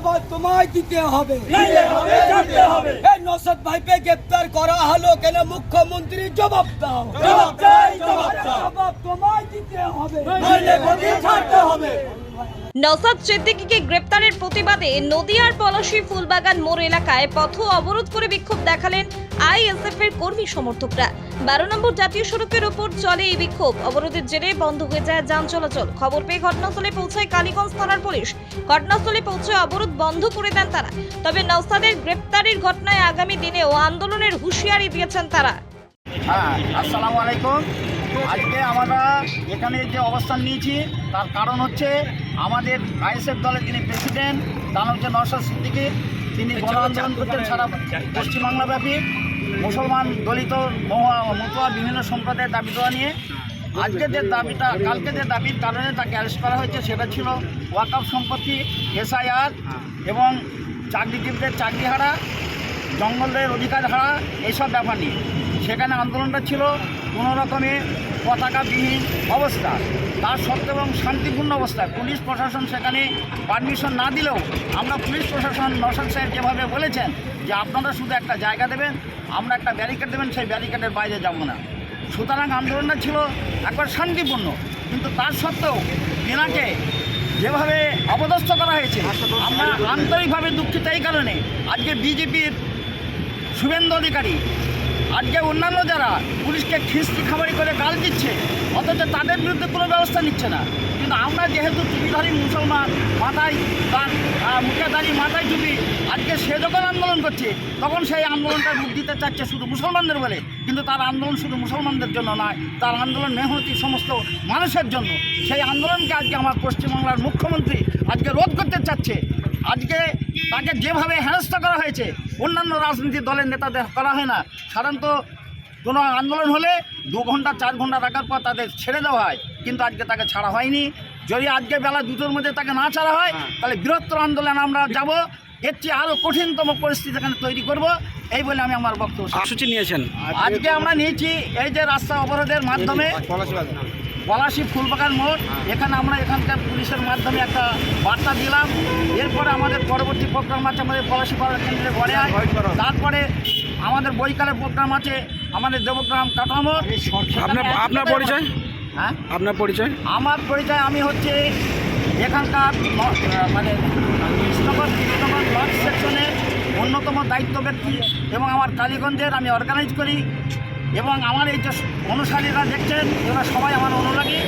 আবার তোমায় দিতে হবে। এই নসদ ভাইকে গ্রেপ্তার করা হলো কেন? মুখ্যমন্ত্রী জবাব দাও। জবাব তোমায় দিতে হবে। নইলে ছাড়তে হবে। নওসাদ সিদ্দিকীকে গ্রেপ্তারের প্রতিবাদে নদিয়ার পলাশী ফুলবাগান মোড় এলাকায় পথ অবরোধ করে বিক্ষোভ দেখালেন আইএসএফ এর কর্মী সমর্থকরা। বারো নম্বর জাতীয় সড়কের ওপর চলে এই বিক্ষোভ। অবরোধের জেরে বন্ধ হয়ে যায় যান চলাচল। খবর পেয়ে ঘটনাস্থলে পৌঁছায় কালীগঞ্জ থানার পুলিশ। ঘটনাস্থলে পৌঁছে অবরোধ বন্ধ করে দেন তারা। তবে নওসাদের গ্রেপ্তারির ঘটনায় আগামী দিনেও আন্দোলনের হুঁশিয়ারি দিয়েছেন তারা। হ্যাঁ আসসালামু আলাইকুম। আজকে আমরা এখানে যে অবস্থান নিয়েছি তার কারণ হচ্ছে আমাদের আইএসএফ দলের যিনি প্রেসিডেন্ট তার হচ্ছে নরসাদ সিদ্দিকি তিনি গণ আন্দোলন করছেন সারা পশ্চিমবাংলাব্যাপী। মুসলমান দলিত মহুয়া মতুয়া বিভিন্ন সম্প্রদায়ের দাবি দেওয়া নিয়ে আজকে যে দাবিটা কালকে যে দাবির কারণে তাকে অ্যারেস্ট করা হয়েছে সেটা ছিল ওয়াকআপ সম্পত্তি এসআইআর এবং চাকরিজীবীদের চাকরি হারা জঙ্গলের অধিকার হারা এইসব ব্যাপার নিয়ে। সেখানে আন্দোলনটা ছিল কোনো রকমে পতাকাবিহীন অবস্থা। তার সত্ত্বেও এবং শান্তিপূর্ণ অবস্থা। পুলিশ প্রশাসন সেখানে পারমিশন না দিলেও আমরা পুলিশ প্রশাসন নসাদ সাহেব যেভাবে বলেছেন যে আপনারা শুধু একটা জায়গা দেবেন, আমরা একটা ব্যারিকেড দেবেন, সেই ব্যারিকেডের বাইরে যাব না। সুতরাং আন্দোলনটা ছিল একবার শান্তিপূর্ণ। কিন্তু তার সত্ত্বেও এনাকে যেভাবে অপদস্থ করা হয়েছে, আমরা আন্তরিকভাবে দুঃখিত এই কারণে। আজকে বিজেপির শুভেন্দু অধিকারী আজকে অন্যান্য যারা পুলিশকে খিস্তি খাবারি করে গাল দিচ্ছে অথচ তাদের বিরুদ্ধে কোনো ব্যবস্থা নিচ্ছে না। কিন্তু আমরা যেহেতু টুপিধারী মুসলমান মাথায় তার আহ, মাথায় টুপি আজকে সে যখন আন্দোলন করছে তখন সেই আন্দোলনটা রূপ দিতে চাচ্ছে শুধু মুসলমানদের বলে। কিন্তু তার আন্দোলন শুধু মুসলমানদের জন্য নয় তার আন্দোলন মেহনতি সমস্ত মানুষের জন্য। সেই আন্দোলনকে আজকে আমার পশ্চিমবাংলার মুখ্যমন্ত্রী আজকে রোধ করতে চাচ্ছে। আজকে তাকে যেভাবে হেনস্থা করা হয়েছে অন্যান্য রাজনীতি দলের নেতাদের করা হয় না। সাধারণত কোনো আন্দোলন হলে দু ঘণ্টা চার ঘণ্টা রাখার পর তাদের ছেড়ে দেওয়া হয়। কিন্তু আজকে তাকে ছাড়া হয়নি। যদি আজকে বেলা দুটোর মধ্যে তাকে না ছাড়া হয় তাহলে বৃহত্তর আন্দোলন আমরা যাব। এর চেয়ে আরও কঠিনতম পরিস্থিতি এখানে তৈরি করব। এই বলে আমি আমার বক্তব্য কর্মসূচি নিয়েছেন। আজকে আমরা নিয়েছি এই যে রাস্তা অবরোধের মাধ্যমে পলাশি ফুলবাগান মোড়। এখানে আমরা এখানকার পুলিশের মাধ্যমে একটা বার্তা দিলাম। এরপরে আমাদের পরবর্তী প্রোগ্রাম আছে আমাদের পলাশি পাড়া কেন্দ্রে ঘরে আয়। তারপরে আমাদের বৈকালে প্রোগ্রাম আছে আমাদের দেবগ্রাম কাঠামো। আপনার আপনার পরিচয়? হ্যাঁ? আপনার পরিচয়? আমার পরিচয় আমি হচ্ছে এখানকার মানে লজ সেকশনের অন্যতম দায়িত্ব ব্যক্তি এবং আমার কালীগঞ্জের আমি অর্গানাইজ করি। এবং আমার এই যে অনুসারীরা দেখছেন এরা সবাই আমার অনুরাগী।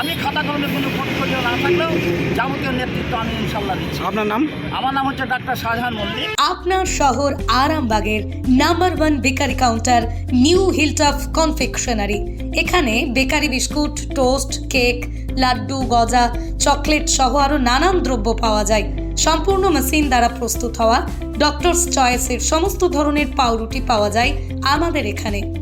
আমি খাতা কলমে কোনো পোর্টফোলিও না থাকলেও যাবতীয় নেতৃত্ব আমি ইনশাল্লাহ দিচ্ছি। আপনার নাম? আমার নাম হচ্ছে ডাক্তার শাহজাহান মল্লিক। আপনার শহর আরামবাগের number one bakery counter new Hilltop confectionery. এখানে bakery biscuit toast cake laddoo গজা চকলেট সহ আরও নানান দ্রব্য পাওয়া যায়। সম্পূর্ণ মেশিন দ্বারা প্রস্তুত হওয়া ডক্টরস চয়েসের সমস্ত ধরনের পাউরুটি পাওয়া যায় আমাদের এখানে।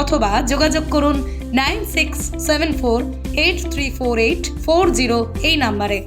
অথবা যোগাযোগ করুন nine six seven four eight three four eight four zero এই নাম্বারে।